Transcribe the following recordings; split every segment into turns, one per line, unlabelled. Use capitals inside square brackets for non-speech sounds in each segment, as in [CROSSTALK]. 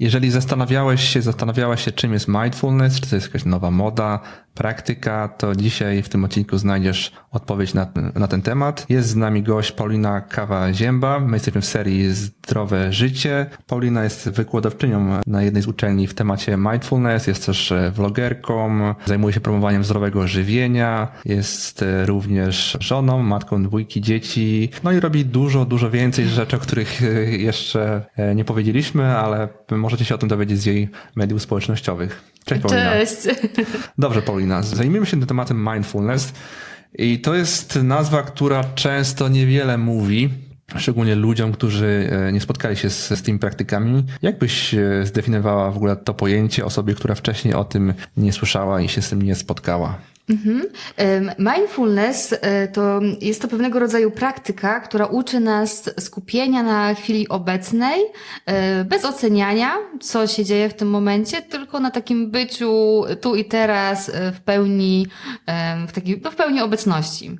Jeżeli zastanawiałeś się, zastanawiałaś się, czym jest mindfulness, czy to jest jakaś nowa moda, praktyka, to dzisiaj w tym odcinku znajdziesz odpowiedź na, na ten temat. Jest z nami gość Paulina Kawa-Zięba. My jesteśmy w serii Zdrowe Życie. Paulina jest wykładowczynią na jednej z uczelni w temacie mindfulness, jest też e, vlogerką, zajmuje się promowaniem zdrowego żywienia, jest e, również żoną, matką dwójki dzieci, no i robi dużo, dużo więcej rzeczy, o których e, jeszcze nie powiedzieliśmy, ale możecie się o tym dowiedzieć z jej mediów społecznościowych. Cześć Paulina.
Cześć. [LAUGHS]
Dobrze, Paulina, zajmijmy się tym tematem mindfulness. I to jest nazwa, która często niewiele mówi, szczególnie ludziom, którzy e, nie spotkali się z, z tymi praktykami. Jak byś e, zdefiniowała w ogóle to pojęcie osobie, która wcześniej o tym nie słyszała i się z tym nie spotkała?
Em, Mindfulness e, to jest to pewnego rodzaju praktyka, która uczy nas skupienia na chwili obecnej, e, bez oceniania, co się dzieje w tym momencie, tylko na takim byciu tu i teraz e, w pełni, w, takiej, no, w pełni obecności.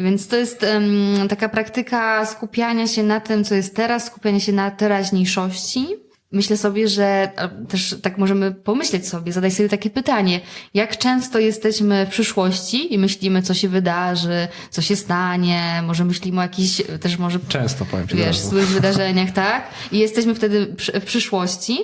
Więc to jest em, taka praktyka skupiania się na tym, co jest teraz, skupiania się na teraźniejszości. Myślę sobie, że a, też tak możemy pomyśleć sobie, zadać sobie takie pytanie, jak często jesteśmy w przyszłości i myślimy, co się wydarzy, co się stanie, może myślimy o jakichś też może
Często powiem ci
wiesz, złych wydarzeniach, [LAUGHS] tak? I jesteśmy wtedy w przyszłości,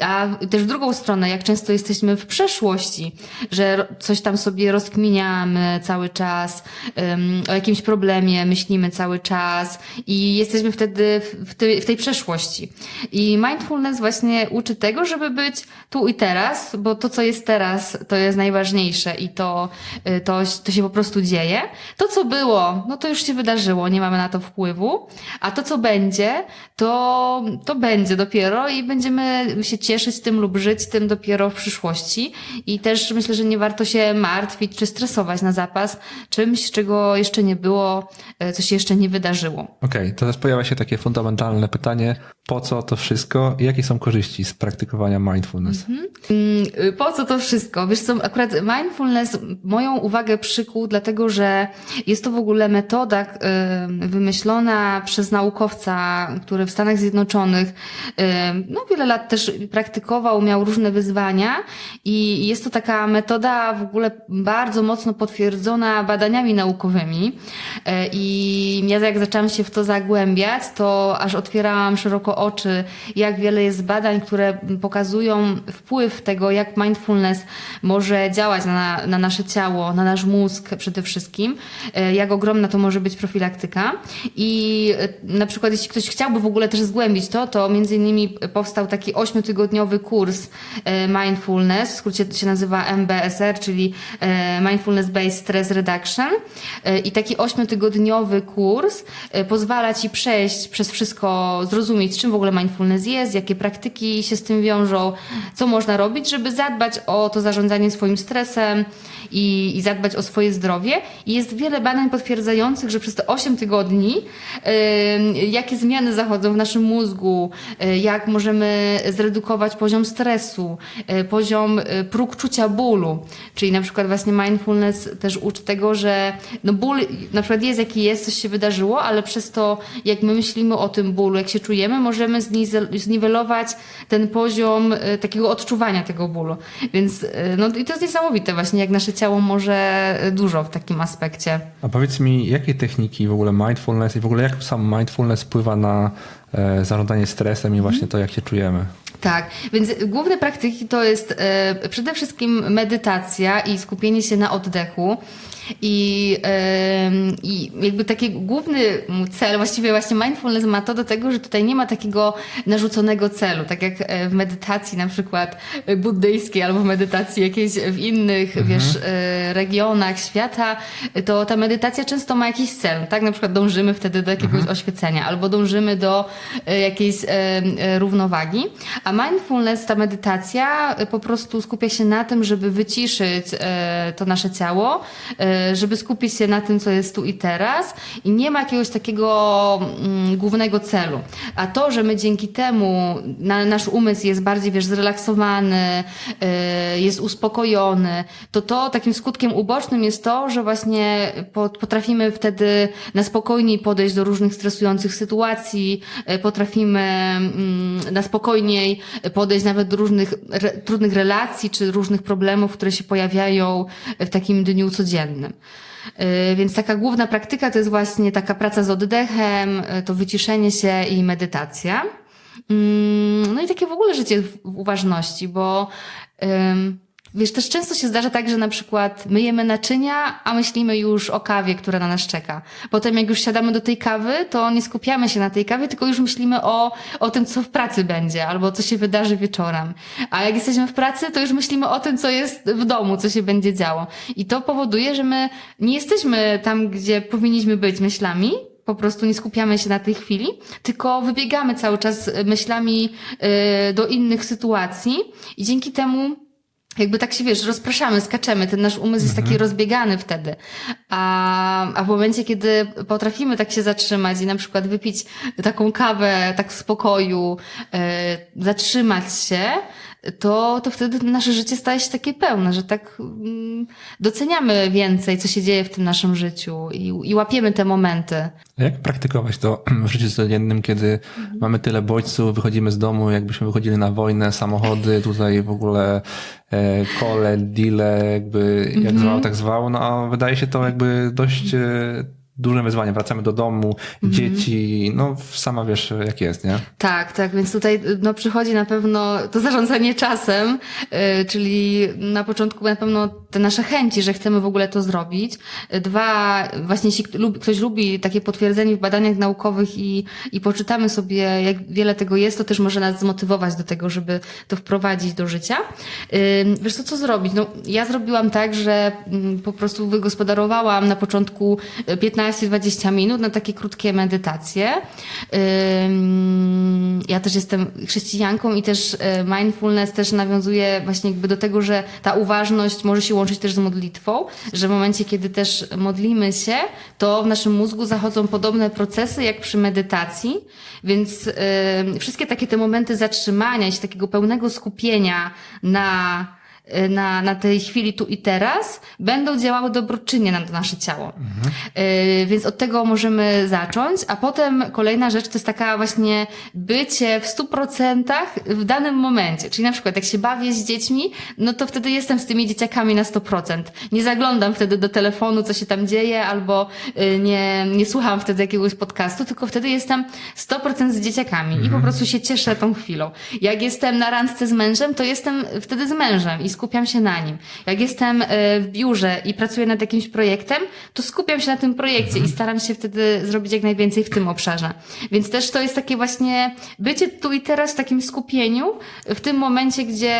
a też w drugą stronę, jak często jesteśmy w przeszłości, że coś tam sobie rozkminiamy cały czas, um, o jakimś problemie myślimy cały czas i jesteśmy wtedy w, w, tej, w tej przeszłości. I mindfulness właśnie uczy tego, żeby być tu i teraz, bo to, co jest teraz, to jest najważniejsze i to, y, to, to się po prostu dzieje. To, co było, no to już się wydarzyło, nie mamy na to wpływu, a to, co będzie, to, to będzie dopiero i będziemy się cieszyć tym lub żyć tym dopiero w przyszłości. I też myślę, że nie warto się martwić czy stresować na zapas czymś, czego jeszcze nie było, y, co się jeszcze nie wydarzyło.
Okej, to teraz pojawia się takie fundamentalne pytanie, po co to wszystko jakie są korzyści z praktykowania mindfulness?
Mm, y, Po co to wszystko? Wiesz co, akurat mindfulness moją uwagę przykuł, dlatego że jest to w ogóle metoda y, wymyślona przez naukowca, który w Stanach Zjednoczonych y, no wiele lat też praktykował, miał różne wyzwania i jest to taka metoda w ogóle bardzo mocno potwierdzona badaniami naukowymi i ja jak zaczęłam się w to zagłębiać, to aż otwierałam szeroko oczy, jak wiele jest badań, które pokazują wpływ tego, jak mindfulness może działać na, na nasze ciało, na nasz mózg przede wszystkim, e, jak ogromna to może być profilaktyka. I e, na przykład, jeśli ktoś chciałby w ogóle też zgłębić to, to między innymi powstał taki ośmiotygodniowy kurs e, mindfulness, w skrócie to się nazywa MBSR, czyli Mindfulness Based Stress Reduction. I taki ośmiotygodniowy kurs pozwala ci przejść przez wszystko, zrozumieć, czym w ogóle mindfulness jest, jakie praktyki się z tym wiążą, co można robić, żeby zadbać o to zarządzanie swoim stresem i, i zadbać o swoje zdrowie. I jest wiele badań potwierdzających, że przez te 8 tygodni y, jakie zmiany zachodzą w naszym mózgu, y, jak możemy zredukować poziom stresu, y, poziom y, próg czucia bólu. Czyli na przykład właśnie mindfulness też uczy tego, że no ból na przykład jest jaki jest, coś się wydarzyło, ale przez to jak my myślimy o tym bólu, jak się czujemy, możemy znize- zniwelować ten poziom y, takiego odczuwania tego bólu. Więc y, no i to jest niesamowite właśnie, jak nasze ciało może y, dużo w takim aspekcie.
A powiedz mi, jakie techniki w ogóle mindfulness i w ogóle jak sam mindfulness wpływa na e, zarządzanie stresem i właśnie to, jak się czujemy?
Tak, więc główne praktyki to jest e, przede wszystkim medytacja i skupienie się na oddechu. I, I jakby taki główny cel, właściwie właśnie mindfulness ma to do tego, że tutaj nie ma takiego narzuconego celu, tak jak e, w medytacji na przykład buddyjskiej albo w medytacji jakiejś w innych, wiesz, e, regionach świata, to ta medytacja często ma jakiś cel, tak? Na przykład dążymy wtedy do jakiegoś oświecenia albo dążymy do e, jakiejś równowagi, a mindfulness, ta medytacja po prostu skupia się na tym, żeby wyciszyć to nasze ciało, żeby skupić się na tym, co jest tu i teraz i nie ma jakiegoś takiego mm, głównego celu. A to, że my dzięki temu na, nasz umysł jest bardziej, wiesz, zrelaksowany, e, jest uspokojony, to to takim skutkiem ubocznym jest to, że właśnie po- potrafimy wtedy na spokojniej podejść do różnych stresujących sytuacji, e, potrafimy mm, na spokojniej podejść nawet do różnych re, trudnych relacji czy różnych problemów, które się pojawiają w takim dniu codziennym. E, Więc taka główna praktyka to jest właśnie taka praca z oddechem, e, to wyciszenie się i medytacja. Mm, No i takie w ogóle życie w uważności, bo ym, wiesz, też często się zdarza tak, że na przykład myjemy naczynia, a myślimy już o kawie, która na nas czeka. Potem jak już siadamy do tej kawy, to nie skupiamy się na tej kawie, tylko już myślimy o, o tym, co w pracy będzie, albo co się wydarzy wieczorem. A jak jesteśmy w pracy, to już myślimy o tym, co jest w domu, co się będzie działo. I to powoduje, że my nie jesteśmy tam, gdzie powinniśmy być myślami, po prostu nie skupiamy się na tej chwili, tylko wybiegamy cały czas myślami y, do innych sytuacji i dzięki temu jakby tak się wiesz, rozpraszamy, skaczemy, ten nasz umysł jest taki rozbiegany wtedy. A, a w momencie, kiedy potrafimy tak się zatrzymać i na przykład wypić taką kawę tak w spokoju, y, zatrzymać się, to, to wtedy nasze życie staje się takie pełne, że tak mm, doceniamy więcej, co się dzieje w tym naszym życiu i, i łapiemy te momenty.
A Jak praktykować to w życiu codziennym, kiedy mamy tyle bodźców, wychodzimy z domu, jakbyśmy wychodzili na wojnę, samochody, [LAUGHS] tutaj w ogóle e, kole, deale, jakby jak zwał, tak zwał, no a wydaje się to jakby dość e, duże wyzwanie. Wracamy do domu, dzieci, no sama wiesz jak jest, nie?
Tak, tak, więc tutaj no, przychodzi na pewno to zarządzanie czasem, yy, czyli na początku na pewno te nasze chęci, że chcemy w ogóle to zrobić. Yy, Dwa, właśnie jeśli ktoś lubi takie potwierdzenie w badaniach naukowych i, i poczytamy sobie, jak wiele tego jest, to też może nas zmotywować do tego, żeby to wprowadzić do życia. Yy, Wiesz co, co zrobić? No, ja zrobiłam tak, że mm, po prostu wygospodarowałam na początku y, 15-20 minut na takie krótkie medytacje. Ja też jestem chrześcijanką i też y, mindfulness też nawiązuje właśnie jakby do tego, że ta uważność może się łączyć też z modlitwą, że w momencie, kiedy też modlimy się, to w naszym mózgu zachodzą podobne procesy jak przy medytacji, więc wszystkie takie te momenty zatrzymania się, takiego pełnego skupienia na na, na tej chwili tu i teraz będą działały dobroczynnie na nasze ciało. Y, Więc od tego możemy zacząć, a potem kolejna rzecz to jest taka właśnie bycie w stu procentach w danym momencie. Czyli na przykład jak się bawię z dziećmi, no to wtedy jestem z tymi dzieciakami na 100%. Nie zaglądam wtedy do telefonu, co się tam dzieje, albo y, nie, nie słucham wtedy jakiegoś podcastu, tylko wtedy jestem 100% z dzieciakami i po prostu się cieszę tą chwilą. Jak jestem na randce z mężem, to jestem wtedy z mężem i skupiam się na nim. Jak jestem y, w biurze i pracuję nad jakimś projektem, to skupiam się na tym projekcie i staram się wtedy zrobić jak najwięcej w tym obszarze. Więc też to jest takie właśnie bycie tu i teraz w takim skupieniu, w tym momencie, gdzie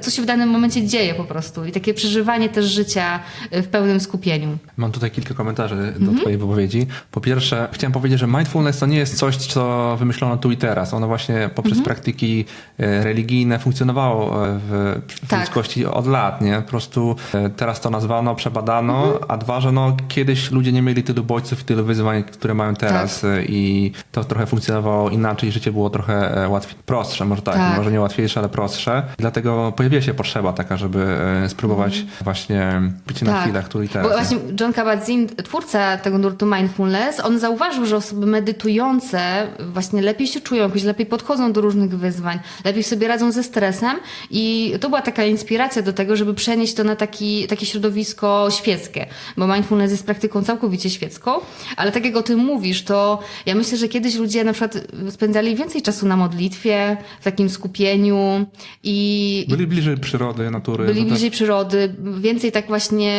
co się w danym momencie dzieje po prostu i takie przeżywanie też życia w pełnym skupieniu.
Mam tutaj kilka komentarzy do Twojej wypowiedzi. Po pierwsze, chciałem powiedzieć, że mindfulness to nie jest coś, co wymyślono tu i teraz. Ono właśnie poprzez praktyki e, religijne funkcjonowało e, w, w
Tak.
ludzkości od lat, nie? Po prostu e, teraz to nazwano, przebadano, a dwa, że no kiedyś ludzie nie mieli tylu bodźców i tylu wyzwań, które mają teraz e, i to trochę funkcjonowało inaczej, życie było trochę e, łatwiej, prostsze, może tak,
Tak.
może nie łatwiejsze, ale prostsze. Dlatego pojawiła się potrzeba taka, żeby spróbować właśnie być na chwilach tu i teraz.
Bo
nie?
właśnie John Kabat-Zinn, twórca tego nurtu mindfulness, on zauważył, że osoby medytujące właśnie lepiej się czują, jakoś lepiej podchodzą do różnych wyzwań, lepiej sobie radzą ze stresem i to była taka inspiracja do tego, żeby przenieść to na taki, takie środowisko świeckie, bo mindfulness jest praktyką całkowicie świecką, ale tak jak o tym mówisz, to ja myślę, że kiedyś ludzie na przykład spędzali więcej czasu na modlitwie, w takim skupieniu i,
Byli bliżej przyrody, natury.
byli
no to-
bliżej przyrody, więcej tak właśnie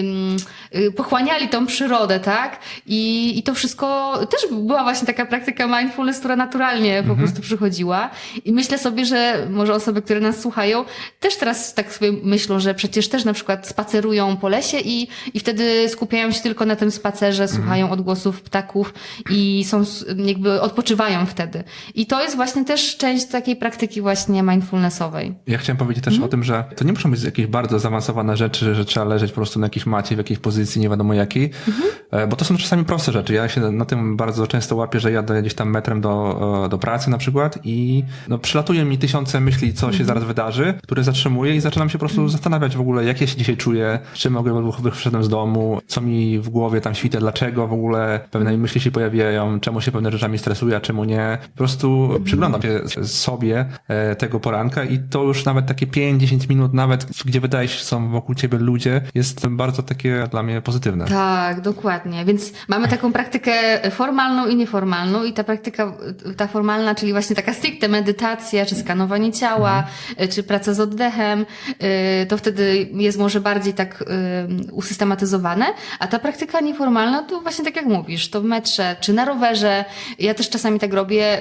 ym, y, pochłaniali tą przyrodę, tak? I, I to wszystko też była właśnie taka praktyka mindfulness, która naturalnie
Mhm.
po prostu przychodziła. I myślę sobie, że może osoby, które nas słuchają, też teraz tak sobie myślą, że przecież też na przykład spacerują po lesie i, i wtedy skupiają się tylko na tym spacerze,
Mhm.
słuchają odgłosów ptaków i są jakby odpoczywają wtedy. I to jest właśnie też część takiej praktyki właśnie mindfulnessowej.
Ja chciałem powiedzieć też o tym, że to nie muszą być jakieś bardzo zaawansowane rzeczy, że trzeba leżeć po prostu na jakiejś macie, w jakiejś pozycji, nie wiadomo jakiej, E, bo to są czasami proste rzeczy. Ja się na tym bardzo często łapię, że jadę gdzieś tam metrem do, e, do pracy na przykład i no, przylatuje mi tysiące myśli, co się zaraz wydarzy, które zatrzymuję i i zaczynam się po prostu zastanawiać w ogóle, jak ja się dzisiaj czuję, z czym mogę wyszedłem z domu, co mi w głowie tam świta, dlaczego w ogóle pewne myśli się pojawiają, czemu się pewne rzeczami stresuję, a czemu nie. Po prostu przyglądam się sobie e, tego poranka i to już nawet takie 5-10 minut, nawet gdzie wydaje się, że są wokół ciebie ludzie, jest bardzo takie dla mnie pozytywne.
Tak, dokładnie. Więc mamy taką praktykę formalną i nieformalną i ta praktyka, ta formalna, czyli właśnie taka stricte medytacja, czy skanowanie ciała, czy praca z oddechem, to wtedy jest może bardziej tak y, usystematyzowane, a ta praktyka nieformalna to właśnie tak jak mówisz, to w metrze, czy na rowerze. Ja też czasami tak robię,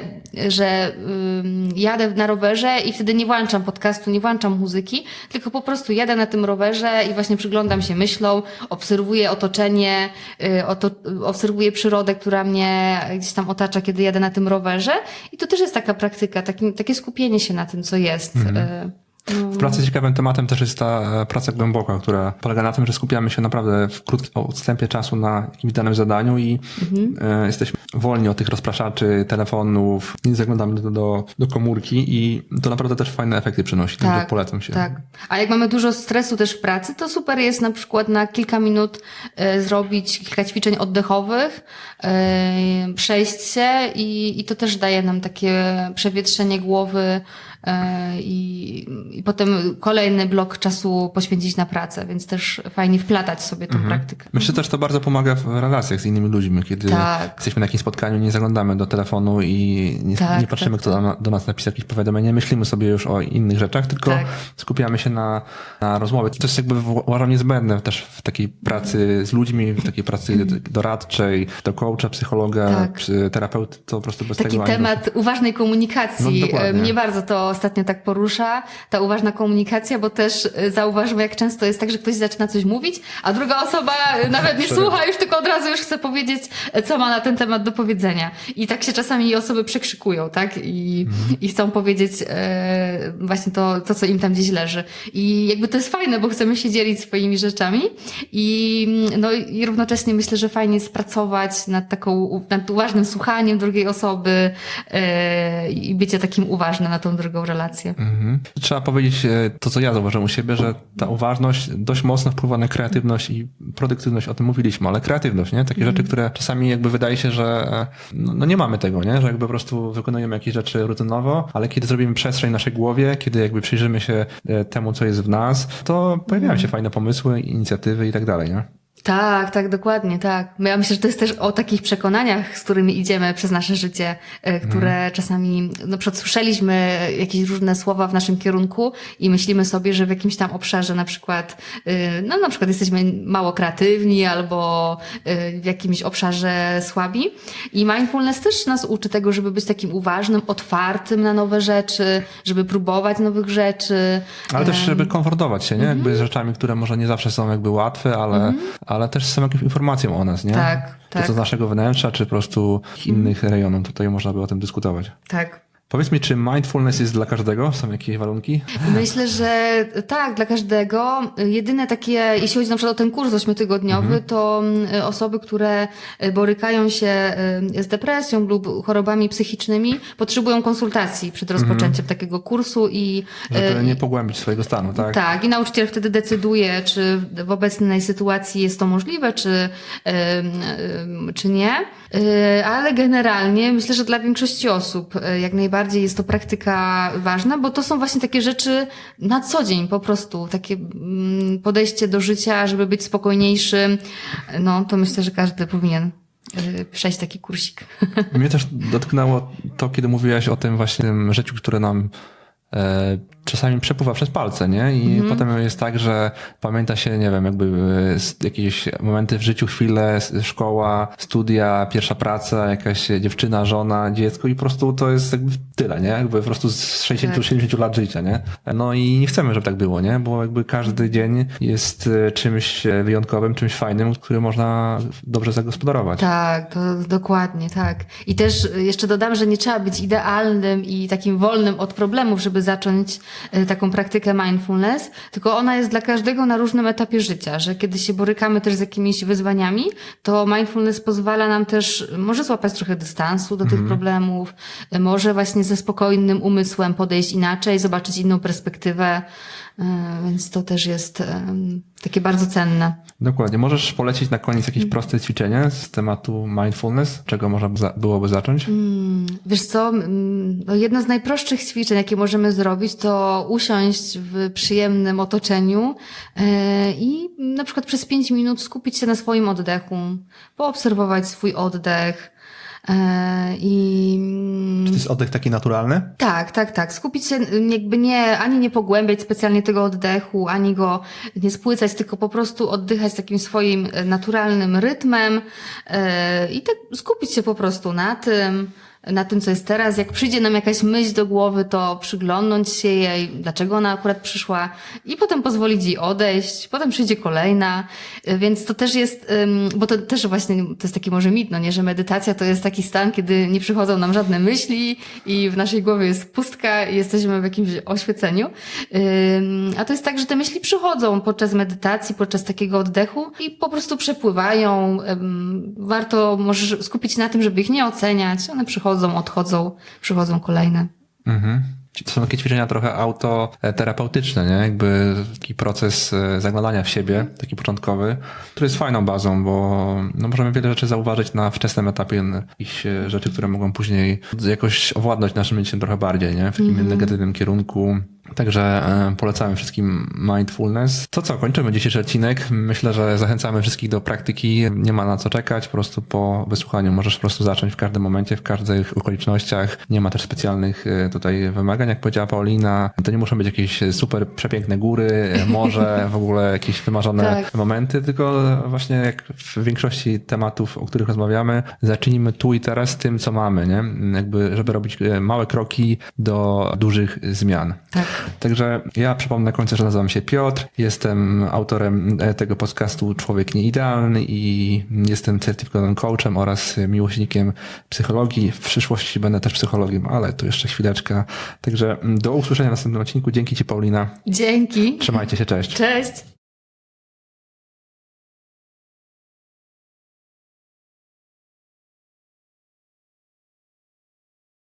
że ym, jadę na rowerze i wtedy nie włączam podcastu, nie włączam muzyki, tylko po prostu jadę na tym rowerze i właśnie przyglądam się myślą, obserwuję otoczenie, y, oto, obserwuję przyrodę, która mnie gdzieś tam otacza, kiedy jadę na tym rowerze. I to też jest taka praktyka, taki, takie skupienie się na tym, co jest. Y, no.
W pracy ciekawym tematem też jest ta e, praca głęboka, która polega na tym, że skupiamy się naprawdę w krótkim odstępie czasu na jakimś danym zadaniu i e, jesteśmy wolni od tych rozpraszaczy, telefonów, nie zaglądamy do, do, do komórki i to naprawdę też fajne efekty przynosi, także polecam się.
Tak. A jak mamy dużo stresu też w pracy, to super jest na przykład na kilka minut e, zrobić kilka ćwiczeń oddechowych, przejść się i, i to też daje nam takie przewietrzenie głowy i, i potem kolejny blok czasu poświęcić na pracę, więc też fajnie wplatać sobie tą praktykę.
Myślę, że też to bardzo pomaga w relacjach z innymi ludźmi, kiedy
Tak.
jesteśmy na jakimś spotkaniu, nie zaglądamy do telefonu i nie,
Tak,
nie patrzymy,
tak,
kto do, do nas napisał jakieś powiadomienie, nie myślimy sobie już o innych rzeczach, tylko
Tak.
skupiamy się na, na rozmowie. To jest jakby uważam niezbędne też w takiej pracy z ludźmi, w takiej pracy doradczej, do coacha, psychologa,
Mhm. Tak.
czy terapeuty, to po prostu bez
Taki
tego ani
temat uważnej komunikacji.
No, dokładnie.
E, Mnie bardzo to ostatnio tak porusza, ta uważna komunikacja, bo też e, zauważam, jak często jest tak, że ktoś zaczyna coś mówić, a druga osoba e, [LAUGHS] nawet nie słucha, już tylko od razu już chce powiedzieć, e, co ma na ten temat do powiedzenia. I tak się czasami osoby przekrzykują, tak? I, i chcą powiedzieć e, właśnie to, to, co im tam gdzieś leży. I jakby to jest fajne, bo chcemy się dzielić swoimi rzeczami i, no, i równocześnie myślę, że fajnie jest pracować nad taką, nad uważnym słuchaniem drugiej osoby e, i bycie takim uważnym na tą drugą relację.
Mhm. Trzeba powiedzieć e, to, co ja zauważyłem u siebie, że ta uważność dość mocno wpływa na kreatywność i produktywność, o tym mówiliśmy, ale kreatywność, nie? Takie rzeczy, które czasami jakby wydaje się, że e, no, no nie mamy tego, nie? Że jakby po prostu wykonujemy jakieś rzeczy rutynowo, ale kiedy zrobimy przestrzeń w naszej głowie, kiedy jakby przyjrzymy się e, temu, co jest w nas, to pojawiają się fajne pomysły, inicjatywy i tak dalej, nie?
Tak, tak, dokładnie, tak. Ja myślę, że to jest też o takich przekonaniach, z którymi idziemy przez nasze życie, e, które czasami, no przykład słyszeliśmy jakieś różne słowa w naszym kierunku i myślimy sobie, że w jakimś tam obszarze na przykład, y, no na przykład jesteśmy mało kreatywni albo y, w jakimś obszarze słabi. I mindfulness też nas uczy tego, żeby być takim uważnym, otwartym na nowe rzeczy, żeby próbować nowych rzeczy.
Ale też, żeby komfortować się, nie? Jakby z rzeczami, które może nie zawsze są jakby łatwe, ale, ale też są jakąś informacją o nas, nie?
Tak,
To
tak.
co z naszego wnętrza, czy po prostu innych rejonów, tutaj można by o tym dyskutować.
Tak.
Powiedz mi, czy mindfulness jest dla każdego? Są jakieś warunki?
Myślę, że tak, dla każdego. Jedyne takie, jeśli chodzi na przykład o ten kurs ośmiotygodniowy, to mm, osoby, które borykają się y, z depresją lub chorobami psychicznymi, potrzebują konsultacji przed rozpoczęciem takiego kursu i
Żeby
y,
nie pogłębić swojego stanu, tak?
tak, i nauczyciel wtedy decyduje, czy w obecnej sytuacji jest to możliwe, czy, czy nie. Ale generalnie myślę, że dla większości osób jak najbardziej jest to praktyka ważna, bo to są właśnie takie rzeczy na co dzień po prostu, takie mm, podejście do życia, żeby być spokojniejszym. No, to myślę, że każdy powinien y, przejść taki kursik.
Mnie też dotknęło to, kiedy mówiłaś o tym właśnie tym życiu, które nam e, czasami przepływa przez palce, nie? I
Mhm.
potem jest tak, że pamięta się, nie wiem, jakby e, jakieś momenty w życiu, chwile, szkoła, studia, pierwsza praca, jakaś dziewczyna, żona, dziecko i po prostu to jest jakby tyle, nie? Jakby po prostu z 60-70 lat życia, nie? No i nie chcemy, żeby tak było, nie? Bo jakby każdy dzień jest e, czymś e, wyjątkowym, czymś fajnym, który można dobrze zagospodarować.
Tak, to dokładnie, tak. I też jeszcze dodam, że nie trzeba być idealnym i takim wolnym od problemów, żeby zacząć taką praktykę mindfulness, tylko ona jest dla każdego na różnym etapie życia, że kiedy się borykamy też z jakimiś wyzwaniami, to mindfulness pozwala nam też, może złapać trochę dystansu do tych problemów, y, może właśnie ze spokojnym umysłem podejść inaczej, zobaczyć inną perspektywę. E, Więc to też jest em, takie bardzo cenne.
Dokładnie. Możesz polecić na koniec jakieś proste ćwiczenie z tematu mindfulness? Czego można byłoby zacząć?
Wiesz co, mm, no jedno z najprostszych ćwiczeń, jakie możemy zrobić, to usiąść w przyjemnym otoczeniu e, i na przykład przez 5 minut skupić się na swoim oddechu, poobserwować swój oddech e, i mm,
Czy to jest oddech taki naturalny?
tak, tak, tak. Skupić się, ym, jakby nie, ani nie pogłębiać specjalnie tego oddechu, ani go nie spłycać, tylko po prostu oddychać takim swoim e, naturalnym rytmem e, i tak skupić się po prostu na tym, na tym, co jest teraz. Jak przyjdzie nam jakaś myśl do głowy, to przyglądnąć się jej, dlaczego ona akurat przyszła i potem pozwolić jej odejść, potem przyjdzie kolejna, E, więc to też jest, bo to też właśnie, to jest taki może mit, no nie, że medytacja to jest taki stan, kiedy nie przychodzą nam żadne myśli i w naszej głowie jest pustka i jesteśmy w jakimś oświeceniu. A to jest tak, że te myśli przychodzą podczas medytacji, podczas takiego oddechu i po prostu przepływają. Warto może skupić na tym, żeby ich nie oceniać. One przychodzą, odchodzą, przychodzą kolejne.
Mhm. To są takie ćwiczenia trochę autoterapeutyczne, nie? Jakby taki proces e, zaglądania w siebie, taki początkowy, który jest fajną bazą, bo no, możemy wiele rzeczy zauważyć na wczesnym etapie, jakichś e, rzeczy, które mogą później jakoś owładnąć naszym życiem trochę bardziej, nie? W takim negatywnym kierunku. Także e, polecamy wszystkim mindfulness. To co, kończymy dzisiejszy odcinek. Myślę, że zachęcamy wszystkich do praktyki. Nie ma na co czekać, po prostu po wysłuchaniu możesz po prostu zacząć w każdym momencie, w każdych okolicznościach. Nie ma też specjalnych e, tutaj wymagań, jak powiedziała Paulina. To nie muszą być jakieś super przepiękne góry, e, morze, w ogóle jakieś wymarzone
Tak.
momenty, tylko właśnie jak w większości tematów, o których rozmawiamy, zacznijmy tu i teraz tym, co mamy, nie? Jakby, żeby robić małe kroki do dużych zmian.
Tak.
Także ja przypomnę na końcu, że nazywam się Piotr, jestem autorem e, tego podcastu Człowiek Nieidealny i jestem certyfikowanym coachem oraz miłośnikiem psychologii. W przyszłości będę też psychologiem, ale to jeszcze chwileczkę. Także do usłyszenia w następnym odcinku. Dzięki Ci Paulina.
Dzięki.
Trzymajcie się, cześć.
Cześć.